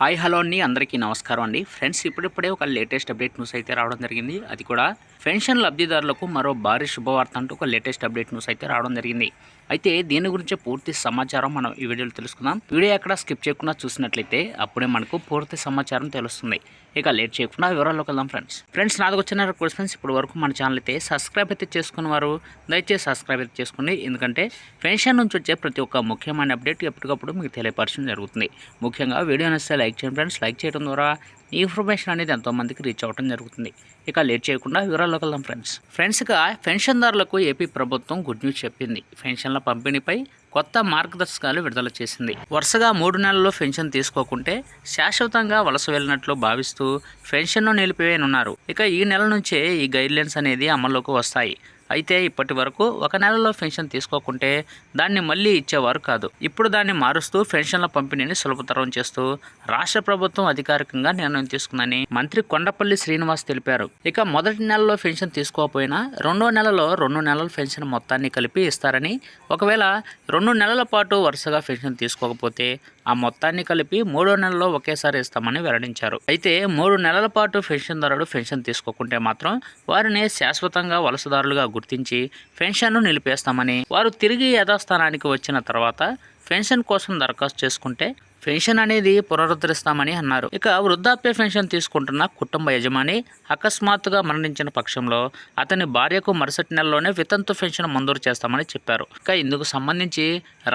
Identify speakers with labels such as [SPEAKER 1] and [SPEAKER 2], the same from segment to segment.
[SPEAKER 1] Hi hello అండి. అందరికీ నమస్కారం అండి. ఫ్రెండ్స్ ఇప్పుడిప్పుడే ఒక లేటెస్ట్ అప్డేట్ న్యూస్ అయితే రావడం జరిగింది. అది కూడా పెన్షన్ లబ్ధిదారులకు మరో భారీ శుభవార్త అంటూ ఒక లేటెస్ట్ అప్డేట్ న్యూస్ అయితే రావడం జరిగింది. అయితే దీని గురించి పూర్తి సమాచారం మనం ఈ వీడియోలో తెలుసుకుందాం. వీడియో ఎక్కడ స్కిప్ చేయకుండా చూసినట్లయితే అప్పుడే మనకు పూర్తి సమాచారం తెలుస్తుంది. ఇక లేట్ చేయకుండా వివరాల్లోకి వెళ్దాం ఫ్రెండ్స్. ఫ్రెండ్స్ నాకు వచ్చిన రిక్వెస్ట్ ఫ్రెండ్స్ ఇప్పటి వరకు మన ఛానల్ అయితే సబ్స్క్రైబ్ అయితే చేసుకున్న వారు దయచేసి సబ్స్క్రైబ్ అయితే చేసుకోండి. ఎందుకంటే పెన్షన్ నుంచి వచ్చే ప్రతి ఒక్క ముఖ్యమైన అప్డేట్ ఎప్పటికప్పుడు మీకు తెలియపరచడం జరుగుతుంది. ముఖ్యంగా వీడియో నచ్చితే లైక్ చేయండి ఫ్రెండ్స్. లైక్ చేయడం ద్వారా ఈ ఇన్ఫర్మేషన్ అనేది ఎంతోమందికి రీచ్ అవ్వడం జరుగుతుంది. ఇక లేట్ చేయకుండా వివరాల్లోకి వెళ్దాం ఫ్రెండ్స్. ఫ్రెండ్స్గా పెన్షన్దారులకు ఏపీ ప్రభుత్వం గుడ్ న్యూస్ చెప్పింది. పెన్షన్ల పంపిణీపై కొత్త మార్గదర్శకాలు విడుదల చేసింది. వరుసగా మూడు నెలల్లో పెన్షన్ తీసుకోకుంటే శాశ్వతంగా వలస వెళ్ళినట్లు భావిస్తూ పెన్షన్ను నిలిపివేయనున్నారు. ఇక ఈ నెల నుంచే ఈ గైడ్లైన్స్ అనేది అమల్లోకి వస్తాయి. అయితే ఇప్పటి వరకు ఒక నెలలో పెన్షన్ తీసుకోకుంటే దాన్ని మళ్ళీ ఇచ్చేవారు కాదు. ఇప్పుడు దాన్ని మారుస్తూ పెన్షన్ల పంపిణీని సులభతరం చేస్తూ రాష్ట్ర ప్రభుత్వం అధికారికంగా నిర్ణయం తీసుకుందని మంత్రి కొండపల్లి శ్రీనివాస్ తెలిపారు. ఇక మొదటి నెలలో పెన్షన్ తీసుకోకపోయినా రెండో నెలలో రెండు నెలల పెన్షన్ మొత్తాన్ని కలిపి ఇస్తారని ఒకవేళ రెండు నెలల పాటు వరుసగా పెన్షన్ తీసుకోకపోతే ఆ మొత్తాన్ని కలిపి మూడో నెలలో ఒకేసారి ఇస్తామని వెల్లడించారు. అయితే మూడు నెలల పాటు పెన్షన్దారుడు పెన్షన్ తీసుకోకుంటే మాత్రం వారిని శాశ్వతంగా వలసదారులుగా గుర్తించి పెన్షన్ను నిలిపేస్తామని. వారు తిరిగి యథాస్థానానికి వచ్చిన తర్వాత పెన్షన్ కోసం దరఖాస్తు చేసుకుంటే పెన్షన్ అనేది పునరుద్ధరిస్తామని అన్నారు. ఇక వృద్ధాప్య పెన్షన్ తీసుకుంటున్న కుటుంబ యజమాని అకస్మాత్తుగా మరణించిన పక్షంలో అతని భార్యకు మరుసటి నెలలోనే వితంతు పెన్షన్ మంజూరు చేస్తామని చెప్పారు. ఇక ఇందుకు సంబంధించి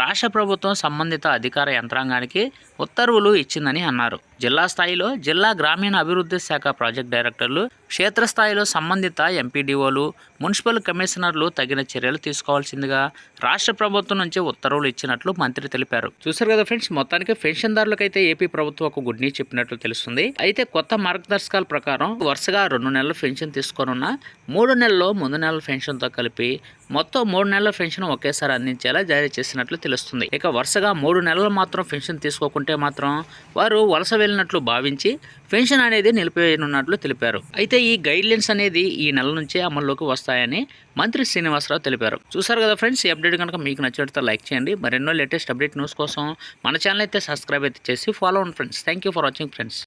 [SPEAKER 1] రాష్ట్ర ప్రభుత్వం సంబంధిత అధికార యంత్రాంగానికి ఉత్తర్వులు ఇచ్చిందని అన్నారు. జిల్లా స్థాయిలో జిల్లా గ్రామీణ అభివృద్ధి శాఖ ప్రాజెక్ట్ డైరెక్టర్లు క్షేత్రస్థాయిలో సంబంధిత ఎంపీడీఓలు మున్సిపల్ కమిషనర్లు తగిన చర్యలు తీసుకోవాల్సిందిగా రాష్ట్ర ప్రభుత్వం నుంచి ఉత్తర్వులు ఇచ్చినట్లు మంత్రి తెలిపారు. చూసారు కదా ఫ్రెండ్స్ మొత్తానికి పెన్షన్దారులకైతే ఏపీ ప్రభుత్వం ఒక గుడ్ న్యూస్ చెప్పినట్లు తెలుస్తుంది. అయితే కొత్త మార్గదర్శకాల ప్రకారం వరుసగా రెండు నెలల పెన్షన్ తీసుకోనున్న మూడు నెలల్లో ముందు నెలల పెన్షన్తో కలిపి మొత్తం మూడు నెలల పెన్షన్ ఒకేసారి అందించేలా జారీ చేసినట్లు తెలుస్తుంది. ఇక వరుసగా మూడు నెలలు మాత్రం పెన్షన్ తీసుకోకుంటే మాత్రం వారు వలస వెళ్ళినట్లు భావించి పెన్షన్ అనేది నిలిపేయనున్నట్లు తెలిపారు. అయితే ఈ గైడ్లైన్స్ అనేది ఈ నెల నుంచే అమల్లోకి వస్తాయని మంత్రి శ్రీనివాసరావు తెలిపారు. చూసారు కదా ఫ్రెండ్స్ ఈ అప్డేట్ కనుక మీకు నచ్చినట్లయితే లైక్ చేయండి. మరెన్నో లేటెస్ట్ అప్డేట్ న్యూస్ కోసం మన ఛానల్ అయితే సబ్స్క్రైబ్ అయితే చేసి ఫాలో అవ్వండి friends. Thank you for watching friends.